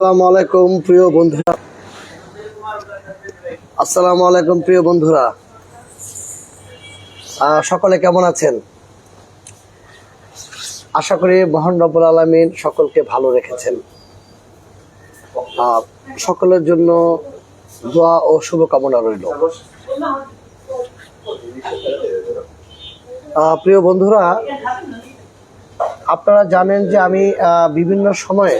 আসসালামু আলাইকুম, প্রিয় বন্ধুরা। আসসালামু আলাইকুম, প্রিয় বন্ধুরা। সকলে কেমন আছেন? আশা করি মহান রব্বুল আলমিন সকলকে ভালো রেখেছেন। সকলের জন্য দোয়া ও শুভকামনা রইল। প্রিয় বন্ধুরা আপনারা জানেন যে আমি বিভিন্ন সময়ে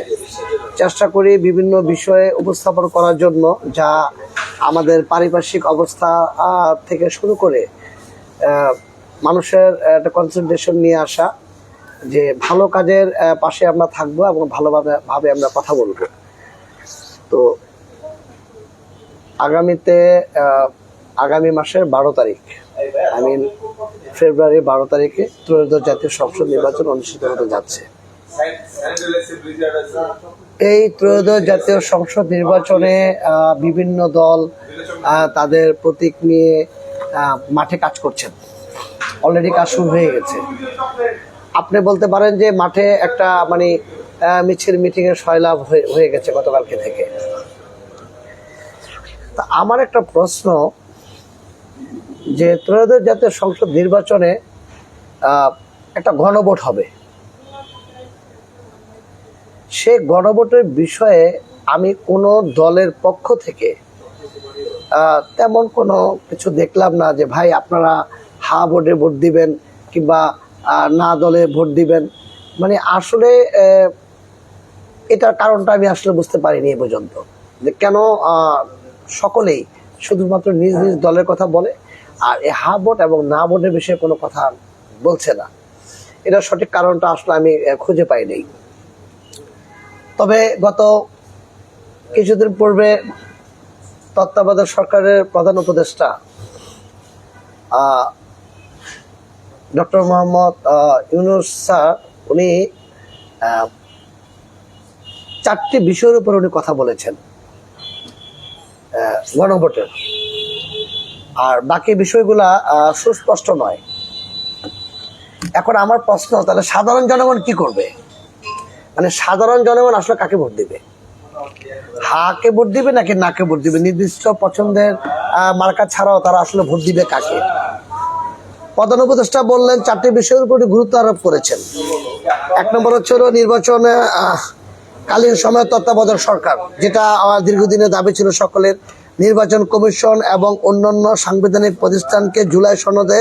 চেষ্টা করি বিভিন্ন বিষয়ে উপস্থাপন করার জন্য, যা আমাদের পারিপার্শ্বিক অবস্থা থেকে শুরু করে মানুষের একটা কনসেন্ট্রেশন নিয়ে আসা, যে ভালো কাজের পাশে আমরা থাকব এবং ভালোভাবে, ভাবে আমরা কথা বলব। তো আগামীতে আগামী মাসের বারো তারিখ আই মিন ফেব্রুয়ারি বারো তারিখে ত্রয়োদশ জাতীয় সংসদ নির্বাচন অনুষ্ঠিত হতে যাচ্ছে। এই ত্রয়োদশ জাতীয় সংসদ নির্বাচনে বিভিন্ন দল তাদের প্রতীক নিয়ে মাঠে কাজ করছেন। অলরেডি কাজ শুরু হয়ে গেছে। আপনি বলতে পারেন যে মাঠে একটা মানে মিছিল মিটিং এর সয়লাভ হয়ে গেছে গতকালকে থেকে। তা আমার একটা প্রশ্ন যে ত্রয়োদশ জাতীয় সংসদ নির্বাচনে একটা গণভোট হবে। সে গণভোটের বিষয়ে আমি কোনো দলের পক্ষ থেকে তেমন কোনো কিছু দেখলাম না যে, ভাই, আপনারা হা ভোটে ভোট দিবেন কিংবা না দলে ভোট দিবেন। মানে আসলে এটার কারণটা আমি আসলে বুঝতে পারিনি এ পর্যন্ত। যে কেন সকলেই শুধুমাত্র নিজ নিজ দলের কথা বলে আর এই হা ভোট এবং না ভোটের বিষয়ে কোনো কথা বলছে না। এটার সঠিক কারণটা আসলে আমি খুঁজে পাইনি তবে গত কিছুদিন পূর্বে তত্ত্বাবধায়ক সরকারের প্রধান উপদেষ্টা ডক্টর মোহাম্মদ ইউনুস স্যার, উনি চারটি বিষয়ের উপর উনি কথা বলেছেন গণভোটের। আর বাকি বিষয়গুলা সুস্পষ্ট নয়। এখন আমার প্রশ্ন, তাহলে সাধারণ জনগণ কি করবে? মানে সাধারণ জনগণ আসলে কাকে ভোট দিবে? হাকে ভোট দিবে নাকি নাকে ভোট দিবে? নির্দিষ্ট পছন্দের মার্কা ছাড়াও তারা আসলে ভোট দিবে কাকে? প্রধান উপদেষ্টা বললেন, চারটি বিষয়ের উপর গুরুত্ব আরোপ করেছেন। এক নম্বর হচ্ছে হলো নির্বাচনে কালীন সময় তত্ত্বাবধায়ক সরকার, যেটা আমার দীর্ঘদিনের দাবি ছিল সকলের। নির্বাচন কমিশন এবং অন্যান্য সাংবিধানিক প্রতিষ্ঠানকে জুলাই সনদে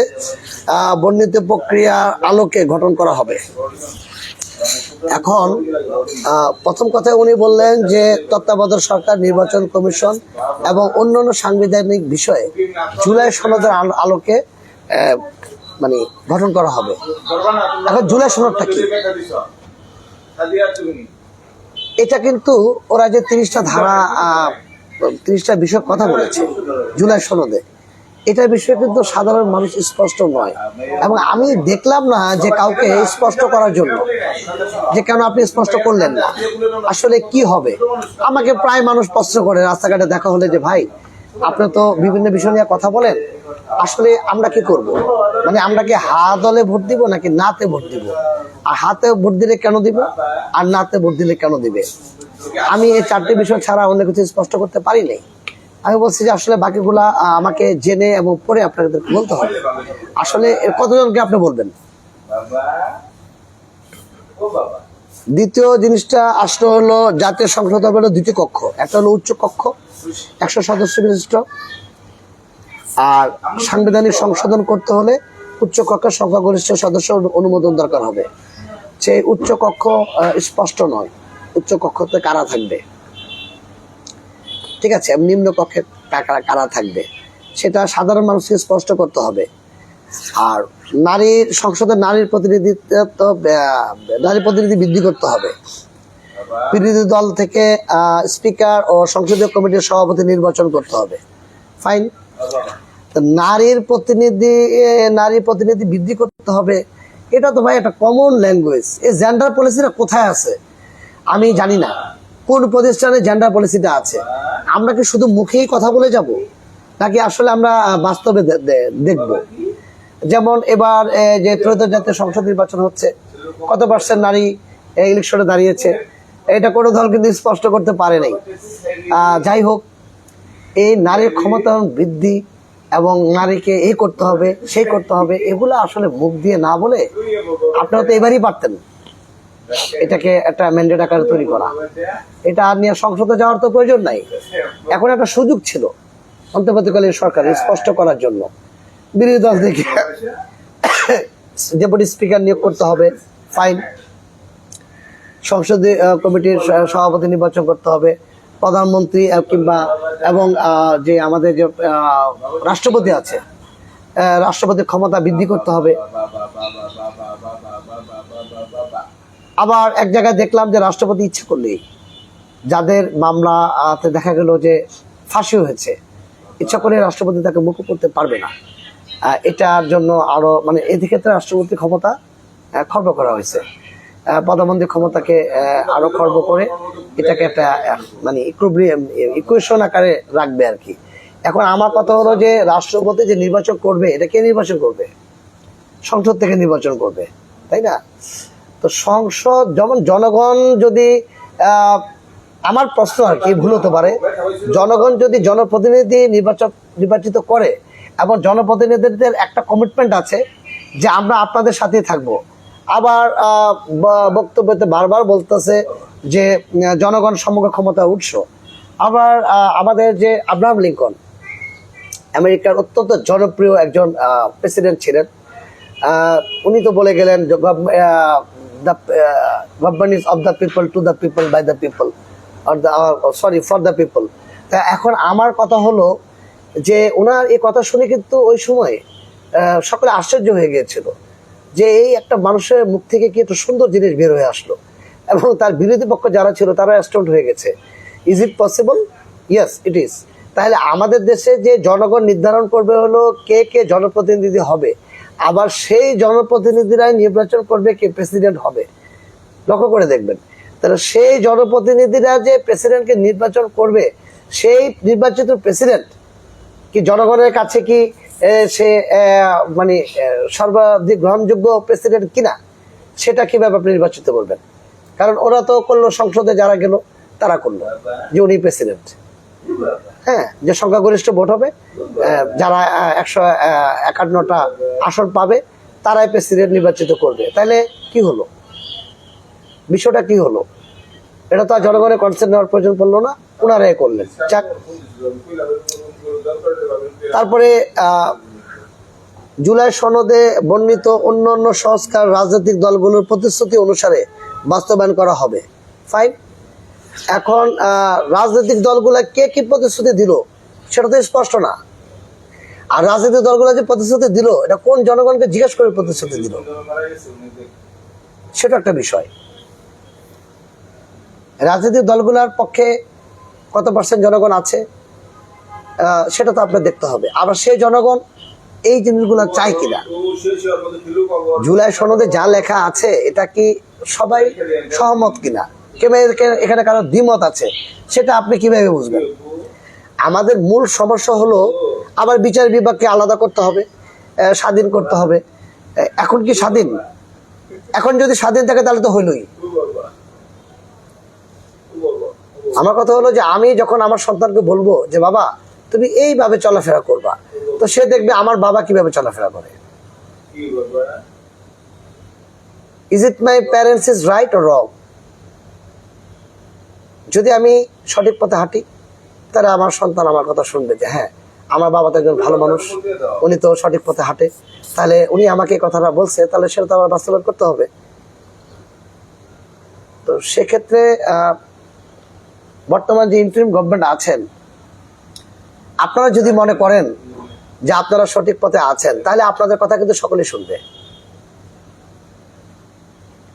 বর্ণিত প্রক্রিয়ার আলোকে গঠন করা হবে। এখন প্রথম কথায় উনি বললেন যে তত্ত্বাবধায়ক সরকার, নির্বাচন কমিশন এবং অন্যান্য সাংবিধানিক বিষয়ে জুলাই সনদের আলোকে মানে গঠন করা হবে। এখন জুলাই সনদটা কি? এটা কিন্তু ওরা যে তিরিশটা ধারা তিরিশটা বিষয় কথা বলেছে, জুলাই সনদে। এটা বিষয়ে কিন্তু সাধারণ মানুষ স্পষ্ট নয়। এবং আমি দেখলাম না যে কাউকে স্পষ্ট করার জন্য, যে কেন আপনি স্পষ্ট করলেন না। আসলে কি হবে? আমাকে প্রায় মানুষ প্রশ্ন করে, রাস্তাঘাটে দেখা হলে যে, ভাই, আপনি তো বিভিন্ন বিষয় নিয়ে কথা বলেন। আসলে আমরা কি করব? মানে আমরা কি হা দলে ভোট দিব নাকি নাতে ভোট দিব? আর হাতে ভোট দিলে কেন দিব? আর নাতে ভোট দিলে কেন দিবে? আমি এই চারটি বিষয় ছাড়া অন্য কিছু স্পষ্ট করতে পারি নাই। আমি বলছি যে আসলে বাকিগুলা আমাকে জেনে এবং পরে আপনাদের বলতে হবে। আসলে কতজনকে আপনি বলবেন? দ্বিতীয় জিনিসটা আসলে হলো জাতীয় সংসদ হবে দুটি কক্ষ। একটা হলো উচ্চ কক্ষ, একশো সদস্য বিশিষ্ট। আর সাংবিধানিক সংশোধন করতে হলে উচ্চ কক্ষের সংখ্যাগরিষ্ঠ সদস্য অনুমোদন দরকার হবে। সেই উচ্চ কক্ষ স্পষ্ট নয়। উচ্চ কক্ষতে কারা থাকবে? ঠিক আছে, নিম্ন কক্ষে কারা থাকবে? সেটা সাধারণ মানুষকে স্পষ্ট করতে হবে। আর নারীর সংসদে নারীর প্রতিনিধিত্ব নারী প্রতিনিধি বৃদ্ধি করতে হবে। বিরোধী দল থেকে স্পিকার ও সংসদীয় কমিটির সভাপতি নির্বাচন করতে হবে। ফাইন নারীর প্রতিনিধি নারী প্রতিনিধি বৃদ্ধি করতে হবে। এটা তো ভাই একটা কমন ল্যাঙ্গুয়েজ এই জেন্ডার পলিসিটা কোথায় আছে? আমি জানি না। কোন প্রতিষ্ঠানে জেন্ডার পলিসিটা আছে? আমরা কি শুধু মুখেই কথা বলে যাব? নাকি আসলে আমরা বাস্তবে দেখব? যেমন এবার যে ত্রয়োদশ জাতীয় সংসদ নির্বাচন হচ্ছে, কত পার্সেন্ট নারী ইলেকশনে দাঁড়িয়েছে? এটা কোনো দল কিন্তু স্পষ্ট করতে পারে নাই। যাই হোক, এই নারীর ক্ষমতায়ন বৃদ্ধি এবং নারীকে এই করতে হবে, সেই করতে হবে, এগুলো আসলে মুখ দিয়ে না বলে আপনারা তো এবারই পারতেন। এটাকে একটা ম্যান্ডেট আকারে তৈরি করা। এটা আর নিয়ে সংসদে যাওয়ার তো প্রয়োজন নাই। এখন একটা সুযোগ ছিল অন্তর্বর্তীকালীন সরকার স্পষ্ট করার জন্য। বিরোধী দল থেকে ডেপুটি স্পিকার নিয়োগ করতে হবে, ফাইন। সংসদীয় কমিটির সভাপতি নির্বাচন করতে হবে। প্রধানমন্ত্রী কিংবা, এবং যে আমাদের যে রাষ্ট্রপতি আছে রাষ্ট্রপতির ক্ষমতা বৃদ্ধি করতে হবে। আবার এক জায়গায় দেখলাম যে রাষ্ট্রপতি ইচ্ছে করলেই। যাদের মামলা আহ, দেখা গেল যে ফাঁসি হয়েছে ইচ্ছা করে রাষ্ট্রপতি তাকে মুখ করতে পারবে না। এটার জন্য আরও মানে এই ক্ষেত্রে রাষ্ট্রপতির ক্ষমতা খর্ব করা হয়েছে। আহ, প্রধানমন্ত্রীর ক্ষমতাকে আহ, আরও খর্ব করে এটাকে একটা মানে ইকুয়েশন আকারে রাখবে আর কি। এখন আমার কথা হলো যে রাষ্ট্রপতি যে নির্বাচন করবে এটা কে নির্বাচন করবে? সংসদ থেকে নির্বাচন করবে তাই না? তো সংসদ, যেমন জনগণ যদি আমার প্রশ্ন আর কি, ভুল হতে পারে। জনগণ যদি জনপ্রতিনিধি নির্বাচন, নির্বাচিত করে এবং জনপ্রতিনিধিদের একটা কমিটমেন্ট আছে যে আমরা আপনাদের সাথেই থাকব। আবার বক্তব্যতে বারবার বলতেছে যে জনগণ সমগ্র ক্ষমতা উৎস। আবার আমাদের যে আব্রাহাম লিঙ্কন, আমেরিকার অত্যন্ত জনপ্রিয় একজন প্রেসিডেন্ট ছিলেন। উনি তো বলে গেলেন government is of the people to the people by the people sorry for the people তা এখন আমার কথা হলো যে ওনার এই কথা শুনে কিন্তু ওই সময় সকলে আশ্চর্য হয়ে গিয়েছিল যে এই একটা মানুষের মুখ থেকে কি একটা সুন্দর জিনিস বের হয়ে আসলো। এবং তার বিরোধী পক্ষ যারা ছিল তারা স্টোন্ড হয়ে গেছে। Is it possible yes it is তাহলে আমাদের দেশে যে জনগণ নির্ধারণ করবে হলো কে কে জনপ্রতিনিধি হবে আবার সেই জনপ্রতিনিধিরাই নির্বাচন করবে কে প্রেসিডেন্ট হবে। লক্ষ্য করে দেখবেন। তাহলে সেই জনপ্রতিনিধিরা যে প্রেসিডেন্টকে নির্বাচন করবে, সেই নির্বাচিত প্রেসিডেন্ট কি জনগণের কাছে কি সে মানে সর্বাধিক গ্রহণযোগ্য প্রেসিডেন্ট কিনা, সেটা কীভাবে আপনি নির্বাচিত করবেন? কারণ ওরা তো করল সংসদে যারা গেল, তারা করল যে উনি প্রেসিডেন্ট। হ্যাঁ যে সংখ্যাগরিষ্ঠ ভোট হবে যারা একশো একান্নটা আসন পাবে, তারাই প্রেসিডেন্ট নির্বাচিত করবে। তাহলে কি হলো? বিষয়টা কি হলো? এটা তো আর জনগণের কনসেন্ট নেওয়ার প্রয়োজন পড়ল না ওনারাই করলেন। যাক। তারপরে জুলাই সনদে বর্ণিত অন্যান্য সংস্কার রাজনৈতিক দলগুলোর প্রতিশ্রুতি অনুসারে বাস্তবায়ন করা হবে। ফাইন এখন রাজনৈতিক দলগুলো কে কি প্রতিশ্রুতি দিল, সেটা তো স্পষ্ট না। আর রাজনৈতিক দলগুলো যে প্রতিশ্রুতি দিল, এটা কোন জনগণকে জিজ্ঞেস করে প্রতিশ্রুতি দিল? সেটা একটা বিষয়। রাজনৈতিক দলগুলোর পক্ষে কত পার্সেন্ট জনগণ আছে সেটা তো আপনার দেখতে হবে। আবার সেই জনগণ এই জিনিসগুলো চায় কিনা? জুলাই সনদে যা লেখা আছে, এটা কি সবাই সহমত কিনা? এখানে- কারও দ্বিমত আছে, সেটা আপনি কীভাবে বুঝবেন? আমাদের মূল সমস্যা হলো, আবার বিচার বিভাগকে আলাদা করতে হবে স্বাধীন করতে হবে। এখন কি স্বাধীন? এখন যদি স্বাধীন থাকে তাহলে তো হইলই আমার কথা হলো যে আমি যখন আমার সন্তানকে বলব যে, বাবা, তুমি এইভাবে চলাফেরা করবা। তো সে দেখবে আমার বাবা কীভাবে চলাফেরা করে। Is it my parents is right or wrong যদি আমি সঠিক পথে হাঁটি, তাহলে আমার সন্তান আমার কথা শুনবে যে হ্যাঁ আমার বাবা তো একজন ভালো মানুষ, উনি তো সঠিক পথে হাঁটে। তাহলে উনি আমাকে কথাটা বলছে, তাহলে সেটা তো আমার বাস্তবায়ন করতে হবে। তো সেক্ষেত্রে বর্তমান যে ইন্টারিম গভর্নমেন্ট আছেন, আপনারা যদি মনে করেন যে আপনারা সঠিক পথে আছেন, তাহলে আপনাদের কথা কিন্তু সকলেই শুনবে।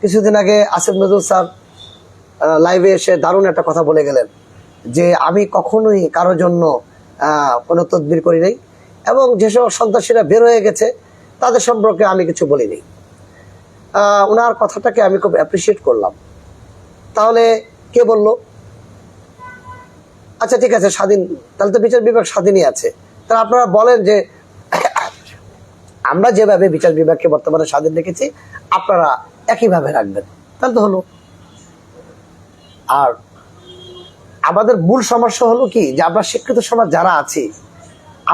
কিছুদিন আগে আসিফ নজরুল স্যার লাইভে এসে দারুণ একটা কথা বলে গেলেন যে আমি কখনোই কারোর জন্য কোনো তদবির করি নাই এবং যেসব সন্ত্রাসীরা বের হয়ে গেছে তাদের সম্পর্কে আমি কিছু বলিনি ওনার কথাটাকে আমি খুব অ্যাপ্রিসিয়েট করলাম। তাহলে কে বলল? আচ্ছা ঠিক আছে, স্বাধীন, তাহলে তো বিচার বিভাগ স্বাধীনই আছে। তাহলে আপনারা বলেন যে আমরা যেভাবে বিচার বিভাগকে বর্তমানে স্বাধীন রেখেছি, আপনারা একইভাবে রাখবেন। তাহলে তো হলো। আর আমাদের মূল সমস্যা হলো কি, যে আমরা শিক্ষিত সমাজ যারা আছি,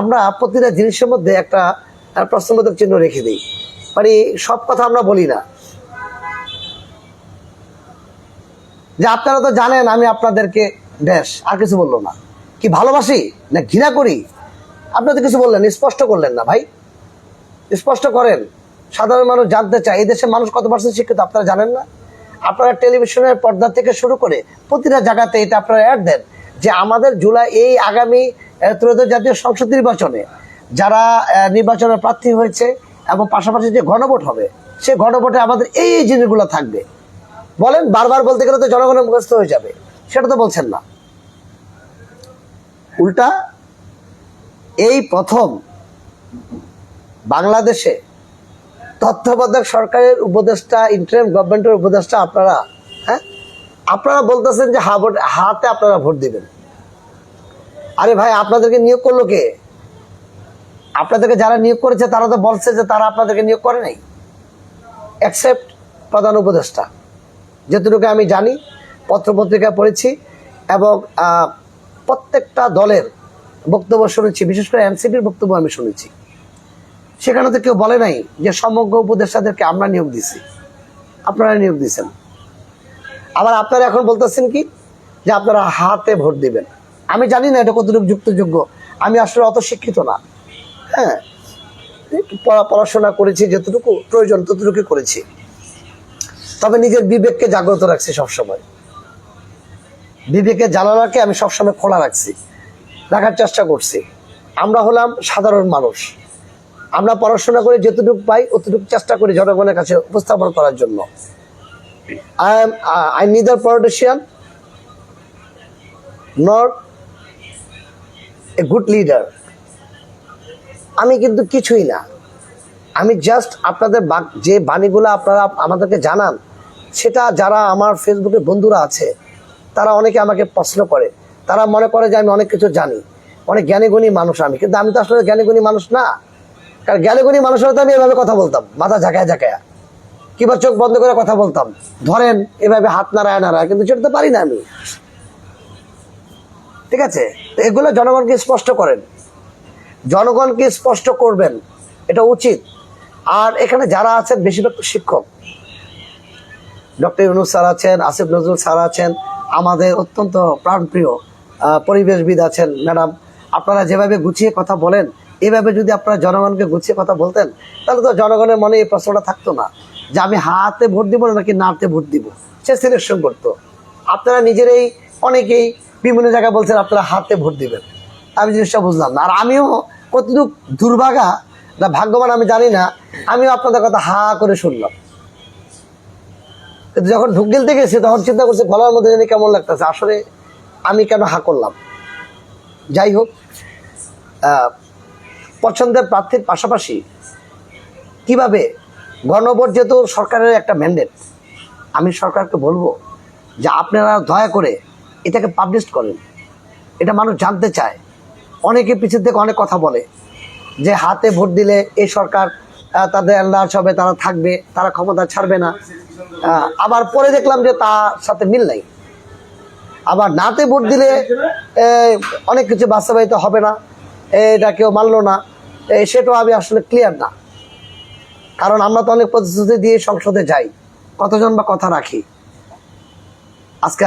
আমরা প্রতিটা জিনিসের মধ্যে একটা প্রশ্নবোধক চিহ্ন রেখে দিই। মানে সব কথা আমরা বলি না। যে আপনারা তো জানেন আমি আপনাদেরকে বেশ আর কিছু বলল না। কি ভালোবাসি? না ঘৃণা করি? আপনি তো কিছু বললেন, স্পষ্ট করলেন না ভাই। স্পষ্ট করেন। সাধারণ মানুষ জানতে চায়, এই দেশের মানুষ কত পার্সেন্ট শিক্ষিত, আপনারা জানেন না? আপনারা টেলিভিশনের পর্দা থেকে শুরু করে প্রতিটা জায়গাতে এটা আপনারা অ্যাড দেন যে আমাদের জুলাই এই আগামী ত্রয়োদশ জাতীয় সংসদ নির্বাচনে যারা নির্বাচনের প্রার্থী হয়েছে এবং পাশাপাশি যে গণভোট হবে, সে গণভোটে আমাদের এই এই জিনিসগুলো থাকবে। বলেন, বারবার বলতে গেলে তো জনগণের মুখস্থ হয়ে যাবে, সেটা তো বলছেন না। উল্টা, এই প্রথম বাংলাদেশে তত্ত্বাবধায়ক সরকারের উপদেষ্টা ইন্টারিম গভর্নমেন্টের উপদেষ্টা আপনারা হ্যাঁ? আপনারা বলতেছেন যে হা ভোট হাতে আপনারা ভোট দেবেন। আরে ভাই, আপনাদেরকে নিয়োগ করল কে? আপনাদেরকে যারা নিয়োগ করেছে, তারা তো বলছে যে তারা আপনাদেরকে নিয়োগ করে নাই। অ্যাকসেপ্ট প্রধান উপদেষ্টা। যেটুকু আমি জানি পত্রপত্রিকা পড়েছি এবং প্রত্যেকটা দলের বক্তব্য শুনেছি। বিশেষ করে এনসিপির বক্তব্য আমি শুনেছি। সেখানে তো কেউ বলে নাই যে সমগ্র উপদেষ্টাদেরকে আমরা নিয়োগ দিছি। আপনারা নিয়োগ দিছেন। আবার আপনারা এখন বলতেছেন কি? যে আপনারা হাতে ভোট দিবেন। আমি জানি না এটা কতটুকু যুক্তযোগ্য আমি আসলে অত শিক্ষিত না। হ্যাঁ? পড়াশোনা করেছি, যতটুকু প্রয়োজন ততটুকু করেছি। তবে নিজের বিবেককে জাগ্রত রাখছি সবসময়। বিবেকের জানালাকে আমি সবসময় খোলা রাখছি। রাখার চেষ্টা করছি। আমরা হলাম সাধারণ মানুষ। আমরা পড়াশোনা করে যতটুকু পাই, অতটুকু চেষ্টা করি জনগণের কাছে উপস্থাপন করার জন্য। I am I neither politician not a good leader আমি কিন্তু কিছুই না। আমি জাস্ট আপনাদের যে বাণীগুলো আপনারা আমাদেরকে জানান, সেটা যারা আমার ফেসবুকে বন্ধুরা আছে, তারা অনেকে আমাকে প্রশ্ন করে। তারা মনে করে যে আমি অনেক কিছু জানি। অনেক জ্ঞানীগুণী মানুষ আমি। কিন্তু আমি তো আসলে জ্ঞানীগুণী মানুষ না। কারণ জ্ঞানীগুণী মানুষ হলে তো আমি এভাবে কথা বলতাম, মাথা ঝাঁকায় ঝাঁকায়। কিংবা চোখ বন্ধ করে কথা বলতাম। ধরেন, এভাবে হাত নাড়ায় নাড়ায়, কিন্তু সেটা তো পারি না আমি। ঠিক আছে? তো এগুলো জনগণকে স্পষ্ট করেন। জনগণকে স্পষ্ট করবেন, এটা উচিত। আর এখানে যারা আছেন, বেশিরভাগ শিক্ষক। ডক্টর ইউনুস স্যার আছেন, আসিফ নজরুল স্যার আছেন, আমাদের অত্যন্ত প্রাণপ্রিয় পরিবেশবিদ আছেন, ম্যাডাম। আপনারা যেভাবে গুছিয়ে কথা বলেন এইভাবে যদি আপনারা জনগণকে গুছিয়ে কথা বলতেন, তাহলে তো জনগণের মনে এই প্রশ্নটা থাকতো না, যে আমি হাতে ভোট দিব নাকি নাতে ভোট দিব? সে সিলেকশন করতো। আপনারা নিজেরাই অনেকেই বিভিন্ন জায়গায় বলছেন আপনারা হাতে ভোট দিবেন। আমি জিনিসটা বুঝলাম না। আর আমিও কতটুক দুর্ভাগা না ভাগ্যবান আমি জানি না, আমিও আপনাদের কথা হা করে শুনলাম। কিন্তু যখন ঢুক গেলতে গেছি তখন চিন্তা করছি, গলার মধ্যে জানি কেমন লাগতেছে। আসলে আমি কেন হা করলাম? যাই হোক পছন্দের প্রার্থীর পাশাপাশি কীভাবে গণভোট যেহেতু সরকারের একটা ম্যান্ডেট আমি সরকারকে বলব যে আপনারা দয়া করে এটাকে পাবলিশ করেন। এটা মানুষ জানতে চায়। অনেকে পিছের থেকে অনেক কথা বলে যে হাতে ভোট দিলে এই সরকার তাদের এন্ডাজ হবে, তারা থাকবে, তারা ক্ষমতা ছাড়বে না। আবার পরে দেখলাম যে তার সাথে মিল নাই। আবার নাতে ভোট দিলে অনেক কিছু বাস্তবায়িত হবে না। এটা কেউ মানলো না। সেটাও আমি আসলে ক্লিয়ার না। কারণ আমরা তো অনেক প্রতিশ্রুতি দিয়ে সংসদে যাই। কতজন বা কথা রাখি? আজকে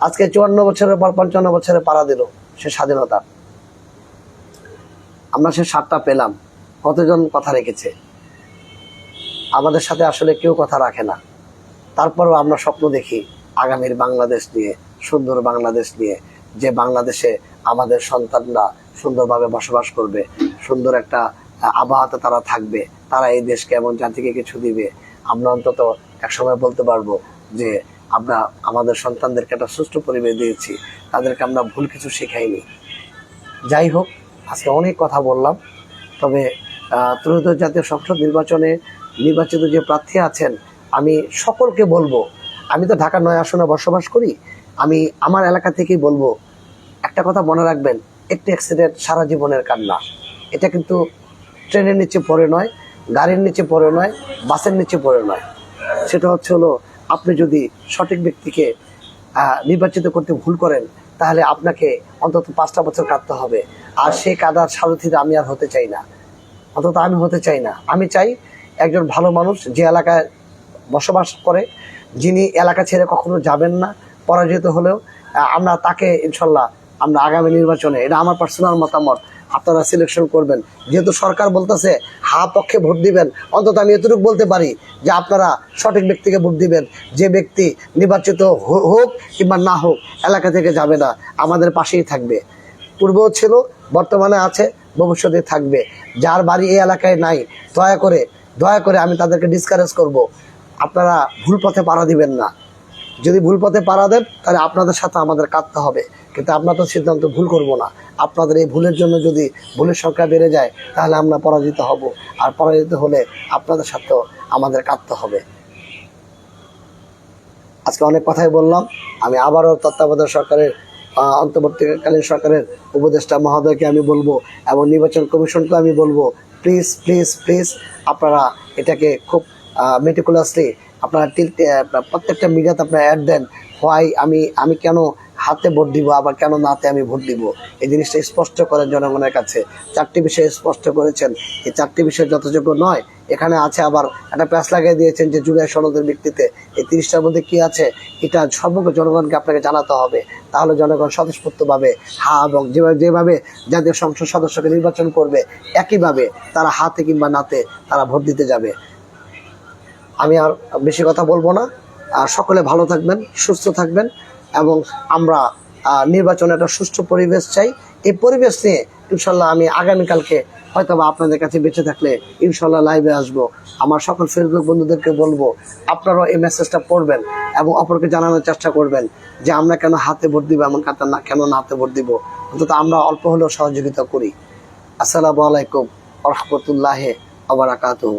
আজকে চুয়ান্ন বছরের পর পঞ্চান্ন বছরে পাড়া দিল সে স্বাধীনতা। আমরা সে সাতটা পেলাম। কতজন কথা রেখেছে? আমাদের সাথে আসলে কেউ কথা রাখে না। তারপরেও আমরা স্বপ্ন দেখি আগামীর বাংলাদেশ নিয়ে, সুন্দর বাংলাদেশ নিয়ে, যে বাংলাদেশে আমাদের সন্তানরা সুন্দরভাবে বসবাস করবে সুন্দর একটা আবহাওয়াতে তারা থাকবে। তারা এই দেশকে এমন জাতিকে কিছু দিবে। আমরা অন্তত একসময় বলতে পারব যে, আমরা আমাদের সন্তানদেরকে একটা সুষ্ঠু পরিবেশ দিয়েছি। তাদেরকে আমরা ভুল কিছু শেখাইনি। যাই হোক, আজকে অনেক কথা বললাম। তবে ত্রয়োদশ জাতীয় সংসদ নির্বাচনে নির্বাচিত যে প্রার্থী আছেন, আমি সকলকে বলব, আমি তো ঢাকা নয় আসনে বসবাস করি, আমি আমার এলাকা থেকেই বলব, একটা কথা মনে রাখবেন, একটি অ্যাক্সিডেন্ট সারা জীবনের কান্না। এটা কিন্তু ট্রেনের নিচে পড়ে নয়, গাড়ির নিচে পড়ে নয়, বাসের নিচে পড়ে নয়। সেটা হচ্ছে হলো, আপনি যদি সঠিক ব্যক্তিকে নির্বাচিত করতে ভুল করেন, তাহলে আপনাকে অন্তত পাঁচটা বছর কাটতে হবে। আর সেই কাদার সারথিতে আমি আর হতে চাই না। অন্তত আমি হতে চাই না। আমি চাই একজন ভালো মানুষ যে এলাকায় বসবাস করে, যিনি এলাকা ছেড়ে কখনো যাবেন না, পরাজিত হলেও আমরা তাকে ইনশাল্লাহ আমরা আগামী নির্বাচনে, এটা আমার পার্সোনাল মতামত আপনারা সিলেকশন করবেন। যেহেতু সরকার বলতেছে, হা পক্ষে ভোট দিবেন, অন্তত আমি এতটুকু বলতে পারি যে আপনারা সঠিক ব্যক্তিকে ভোট দিবেন। যে ব্যক্তি নির্বাচিত হোক কিংবা না হোক, এলাকা থেকে যাবে না, আমাদের পাশেই থাকবে। পূর্বেও ছিল, বর্তমানে আছে, ভবিষ্যতে থাকবে। যার বাড়ি এই এলাকায় নাই, দয়া করে দয়া করে আমি তাদেরকে ডিসকারেজ করব। আপনারা ভুল পথে পাড়া দিবেন না। যদি ভুল পথে পাড়া দেন, তাহলে আপনাদের সাথে আমাদের কাঁদতে হবে। কিন্তু আমরা তো সিদ্ধান্ত ভুল করব না। আপনাদের এই ভুলের জন্য যদি ভুলের সংখ্যা বেড়ে যায়, তাহলে আমরা পরাজিত হব। আর পরাজিত হলে আপনাদের সাথেও আমাদের কাঁদতে হবে। আজকে অনেক কথাই বললাম। আমি আবারও তত্ত্বাবধায়ক সরকারের অন্তর্বর্তীকালীন সরকারের উপদেষ্টা মহোদয়কে আমি বলব এবং নির্বাচন কমিশনকে আমি বলব প্লিজ প্লিজ প্লিজ আপনারা এটাকে খুব মেটিকুলাসলি আপনারা প্রত্যেকটা মিডিয়াতে আপনারা অ্যাড দেন, হোয়াই, আমি আমি কেন হাতে ভোট দিব, আবার কেন নাতে আমি ভোট দিব? এই জিনিসটা স্পষ্ট করেন জনগণের কাছে। চারটি বিষয় স্পষ্ট করেছেন এই চারটি বিষয় যথাযোগ্য নয়। এখানে আছে আবার একটা প্যাস লাগিয়ে দিয়েছেন যে জুলাই সনদের ভিত্তিতে। এই তিরিশটার মধ্যে কি আছে? এটা সমগ্র জনগণকে আপনাকে জানাতে হবে। তাহলে জনগণ স্বতঃস্ফূর্তভাবে হা এবং যেভাবে যেভাবে জাতীয় সংসদ সদস্যকে নির্বাচন করবে, একইভাবে তারা হাতে কিংবা নাতে তারা ভোট দিতে যাবে। আমি আর বেশি কথা বলব না। আর সকলে ভালো থাকবেন, সুস্থ থাকবেন এবং আমরা নির্বাচনে একটা সুষ্ঠু পরিবেশ চাই। এই পরিবেশ নিয়ে ইনশাল্লাহ আমি আগামীকালকে হয়তো বা আপনাদের কাছে বেঁচে থাকলে ইনশাল্লাহ লাইভে আসব। আমার সকল ফেসবুক বন্ধুদেরকে বলব, আপনারাও এই মেসেজটা পড়বেন এবং অপরকে জানানোর চেষ্টা করবেন যে আমরা কেন হাতে ভোট দিব এমন কথা না, কেন না হাতে ভোট দিব? অন্তত আমরা অল্প হলেও সহযোগিতা করি। আসসালামু আলাইকুম রহমতুল্লাহ আবরাকাতুহু